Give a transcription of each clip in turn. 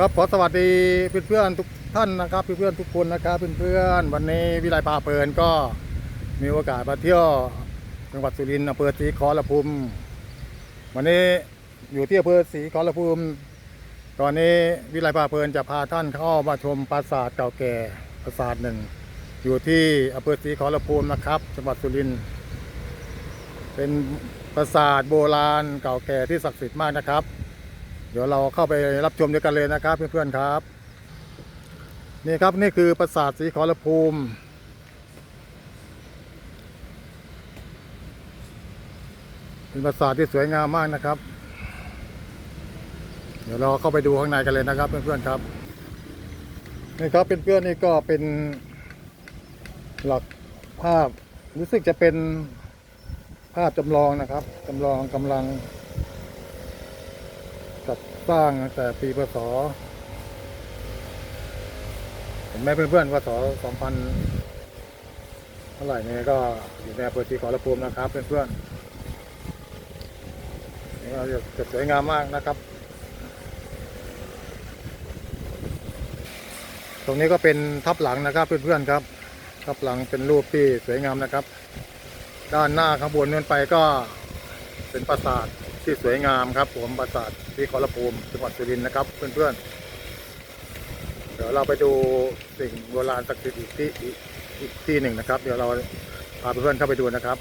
ครับขอสวัสดีเพื่อนๆทุกท่านนะครับเพื่อนๆทุกคนนะครับเพื่อนๆวันนี้วิไลพาเพลินก็มีโอกาสมาเที่ยวจังหวัดสุรินทร์อำเภอศรีขอรภูมิวันนี้อยู่ที่อำเภอศรีขอรภูมิตอนนี้วิไลพาเพลินจะพาท่านเข้ามาชมปราสาทเก่าแก่ปราสาทหนึ่ง อยู่ที่อำเภอศรีขอรภูมินะครับ จังหวัดสุรินทร์เป็นปราสาทโบราณเก่าแก่ที่ศักดิ์สิทธิ์มากนะครับ ดี๋ยวเราเข้าไปรับชมด้วยกันเลยนะครับเพื่อนๆครับ นี่ครับนี่คือปราสาทสีขอรภูมิ เป็นปราสาทที่สวยงามมากนะครับ เดี๋ยวเราเข้าไปดูข้างในกันเลยนะครับเพื่อนๆครับนี่ครับเพื่อนๆนี่ก็เป็นหลักภาพรู้สึกจะเป็นภาพจำลองนะครับจำลองกำลัง จัดสร้างตั้งแต่ปีพศเห็นไหมเพื่อนๆพศ2000เท่าไหร่เนี่ยก็อยู่ในอำเภอศรีขอรภูมินะครับเพื่อนๆนี่ก็จะสวยงามมากนะครับ ตรงนี้ก็เป็นทับหลังนะครับเพื่อนๆครับ ทับหลังเป็นรูปที่สวยงามนะครับ ด้านหน้าข้างบนนู้นไปก็เป็นปราสาท ที่สวยงามครับ ผมปราสาทที่ขอรภูมิจังหวัดสุรินทร์นะครับ เพื่อนๆ เดี๋ยวเราไปดูสิ่งโบราณศักดิ์สิทธิ์อีกที่อีกที่หนึ่งนะครับ เดี๋ยวเราพาเพื่อนๆเข้าไปดูนะครับ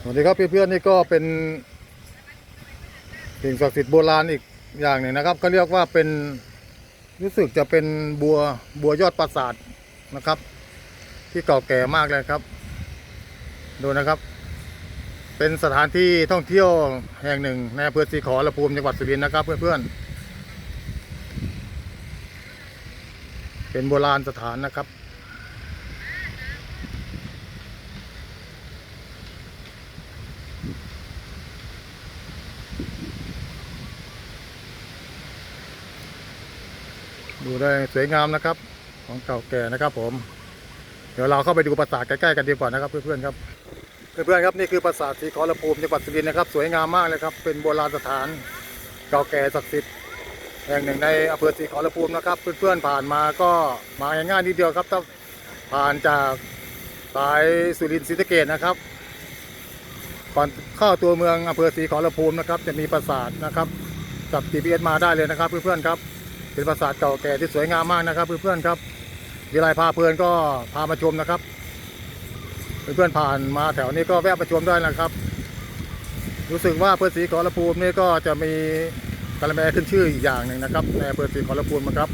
สวัสดีครับเพื่อนๆนี่ก็เป็นสิ่งศักดิ์สิทธิ์โบราณอีกอย่างหนึ่งนะครับก็เรียกว่าเป็นรู้สึกจะเป็นบัวบัวยอดปราสาทนะครับ ที่เก่าแก่มากเลยครับ ดูนะครับ เป็นสถานที่ท่องเที่ยวแห่งหนึ่งในอำเภอศรีขอรภูมจังหวัดสุรินทร์นะครับ เพื่อนๆ เป็นโบราณสถานนะครับ ดูได้สวยงามนะครับ ของเก่าแก่นะครับผม เดี๋ยวเราเข้าไปดูปราสาทใกล้ๆกันดีกว่านะครับเพื่อนๆครับ เพื่อนๆครับนี่คือปราสาทศรีขอรภูมิจังหวัดสุรินทร์นะครับ สวยงามมากเลยครับ เป็นโบราณสถานเก่าแก่ศักดิ์สิทธิ์แห่งหนึ่งในอำเภอศรีขอรภูมินะครับ เพื่อนๆผ่านมาก็มาง่ายๆนิดเดียวครับถ้าผ่านจากสายสุรินทร์ศรีสะเกดนะครับ ก่อนเข้าตัวเมืองอำเภอศรีขอรภูมินะครับ จะมีปราสาทนะครับกับ GPS มาได้เลยนะครับ เพื่อนๆครับ เป็นปราสาทเก่าแก่ที่สวยงามมากนะครับ เพื่อนๆครับวิไลพาเพลินก็พามาชมนะครับ เพื่อนๆผ่านมาแถวนี้ก็แวะมาชมได้นะครับ รู้สึกว่าอำเภอศรีขอรภูมินี่ก็จะมีกะละแมขึ้นชื่ออีกอย่างหนึ่งนะครับในอำเภอศรีขอรภูมินะครับ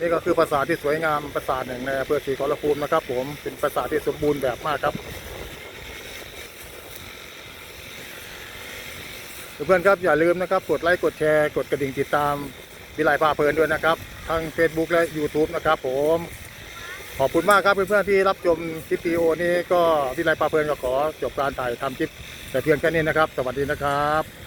นี่ก็คือปราสาทที่สวยงามปราสาทหนึ่งในอำเภอศรีขอรภูมินะครับ ผมเป็นปราสาทที่สมบูรณ์แบบมากครับเพื่อนๆครับอย่าลืมนะครับกดไลค์กดแชร์กดกระดิ่งติดตามวิไลพาเพลินด้วยนะครับ ทั้ง Facebook และ YouTube นะครับผม ขอบคุณมากครับเพื่อนๆที่รับชมคลิปวิดีโอนี้ก็วิไลปาเพลินก็ขอจบการถ่ายทำคลิป แต่เพียงแค่นี้นะครับ สวัสดีนะครับ